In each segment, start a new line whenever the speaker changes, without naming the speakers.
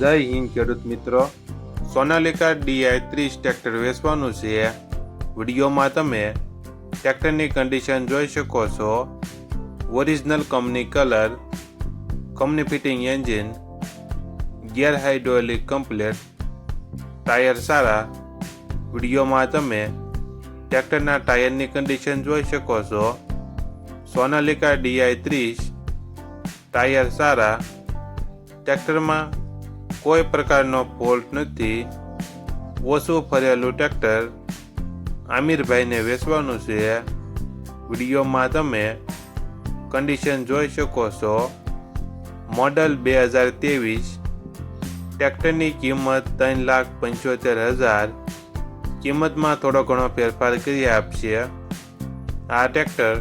જય હિન્દ, ખેડૂત મિત્રો. સોનાલિકા ડીઆઈ ત્રીસ ટ્રેક્ટર વેચવાનું છે. વિડીયોમાં તમે ટ્રેક્ટરની કન્ડિશન જોઈ શકો છો. Original company colour company fitting engine gear hydraulic complete tyre સારા. વિડીયોમાં તમે ટ્રેક્ટરના ટાયરની કન્ડિશન જોઈ શકો છો. સોનાલિકા ડીઆઈ ત્રીસ ટાયર સારા. ટ્રેક્ટરમાં કોઈ પ્રકારનો ફોલ્ટ નથી. ઓછું ફરેલું ટ્રેક્ટર આમિરભાઈને વેચવાનું છે. વિડીયોમાં તમે કન્ડિશન જોઈ શકો છો. મોડલ બે હજાર ત્રેવીસ ટ્રેક્ટરની કિંમત ત્રણ લાખ પંચોતેર હજાર. કિંમતમાં થોડો ઘણો ફેરફાર કરી આપશે. આ ટ્રેક્ટર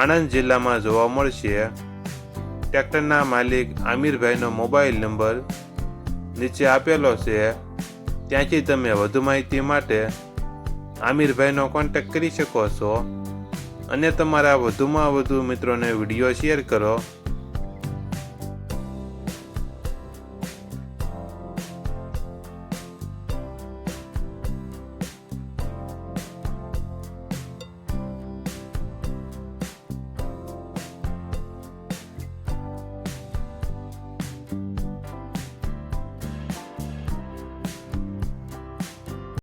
આણંદ જિલ્લામાં જોવા મળશે. ટ્રેક્ટરના માલિક આમિરભાઈનો મોબાઈલ નંબર નીચે આપેલો છે. ત્યાંથી તમે વધુ માહિતી માટે આમિરભાઈનો કોન્ટેક્ટ કરી શકો છો. અને તમારા વધુમાં વધુ મિત્રોને વીડિયો શેર કરો.